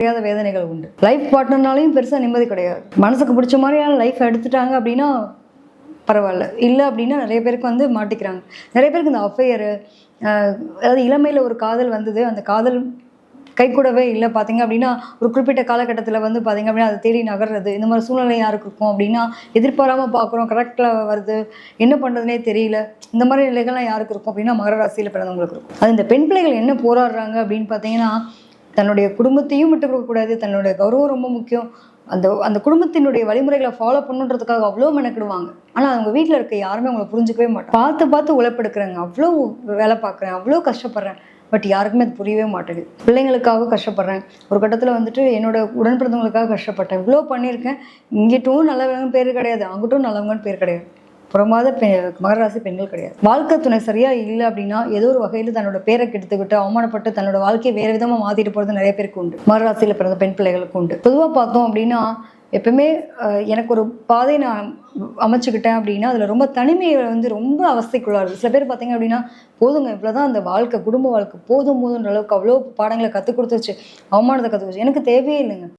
முடியாத வேதனைகள் உண்டு. லைஃப் பார்ட்னர்னாலையும் பெருசாக நிம்மதி கிடையாது. மனசுக்கு பிடிச்ச மாதிரியான லைஃப் எடுத்துட்டாங்க அப்படின்னா பரவாயில்ல. இல்லை அப்படின்னா நிறைய பேருக்கு வந்து மாட்டிக்கிறாங்க. நிறைய பேருக்கு இந்த அஃபையரு அதாவது இளமையில் ஒரு காதல் வந்தது. அந்த காதல் கைக்கூடவே இல்லை பார்த்தீங்க அப்படின்னா ஒரு குறிப்பிட்ட காலகட்டத்தில் வந்து பார்த்தீங்க அப்படின்னா அதை தேடி நகர்றது இந்த மாதிரி சூழ்நிலை யாருக்கு இருக்கும் அப்படின்னா எதிர்பாராமல் பார்க்குறோம் கரெக்டில் வருது. என்ன பண்ணுறதுனே தெரியல. இந்த மாதிரி நிலைகள்லாம் யாருக்கு இருக்கும் அப்படின்னா மகர ராசியில் பிறந்தவங்களுக்கு இருக்கும். அது இந்த பெண் பிள்ளைகள் என்ன போராடுறாங்க அப்படின்னு பார்த்தீங்கன்னா தன்னுடைய குடும்பத்தையும் விட்டு கொடுக்கக்கூடாது தன்னுடைய கௌரவம் ரொம்ப முக்கியம். அந்த அந்த குடும்பத்தினுடைய வழிமுறைகளை ஃபாலோ பண்ணுன்றதுக்காக அவ்வளோ மெனக்கிடுவாங்க. ஆனால் அவங்க வீட்டில் இருக்க யாருமே அவங்கள புரிஞ்சுக்கவே மாட்டாங்க. பார்த்து பார்த்து உழைப்பெடுக்கிறாங்க. அவ்வளோ வேலை பார்க்குறேன் அவ்வளோ கஷ்டப்படுறேன். பட் யாருக்குமே அது புரியவே மாட்டேங்குது. பிள்ளைங்களுக்காக கஷ்டப்படுறேன். ஒரு கட்டத்தில் வந்துட்டு என்னோட உடன் பிறந்தவங்களுக்காக கஷ்டப்பட்டேன். இவ்வளோ பண்ணியிருக்கேன். இங்கிட்டும் நல்லவங்கன்னு பேர் கிடையாது அங்கிட்டும் நல்லவங்கன்னு பேர் கிடையாது. புறமாத பெ மகராசி பெண்கள் கிடையாது. வாழ்க்கை துணை சரியா இல்லை அப்படின்னா ஏதோ ஒரு வகையில் தன்னோட பேரை கெடுத்துக்கிட்டு அவமானப்பட்டு தன்னோட வாழ்க்கையை வேறு விதமாக மாற்றிட்டு போகிறது நிறைய பேருக்கு உண்டு. மகராசியில் பிறந்த பெண் பிள்ளைகளுக்கு உண்டு. பொதுவாக பார்த்தோம் அப்படின்னா எப்பவுமே எனக்கு ஒரு பாதை நான் அமைச்சுக்கிட்டேன் அப்படின்னா அதில் ரொம்ப தனிமையை வந்து ரொம்ப அவஸ்தைக்குள்ளாரு. சில பேர் பார்த்தீங்க அப்படின்னா போதுங்க இவ்வளோதான் அந்த வாழ்க்கை குடும்ப வாழ்க்கை போதும் போதுன்ற அளவுக்கு அவ்வளோ பாடங்களை கற்றுக் கொடுத்துச்சு அவமானத்தை கற்றுக் கொடுத்து எனக்கு தேவையே இல்லைங்க.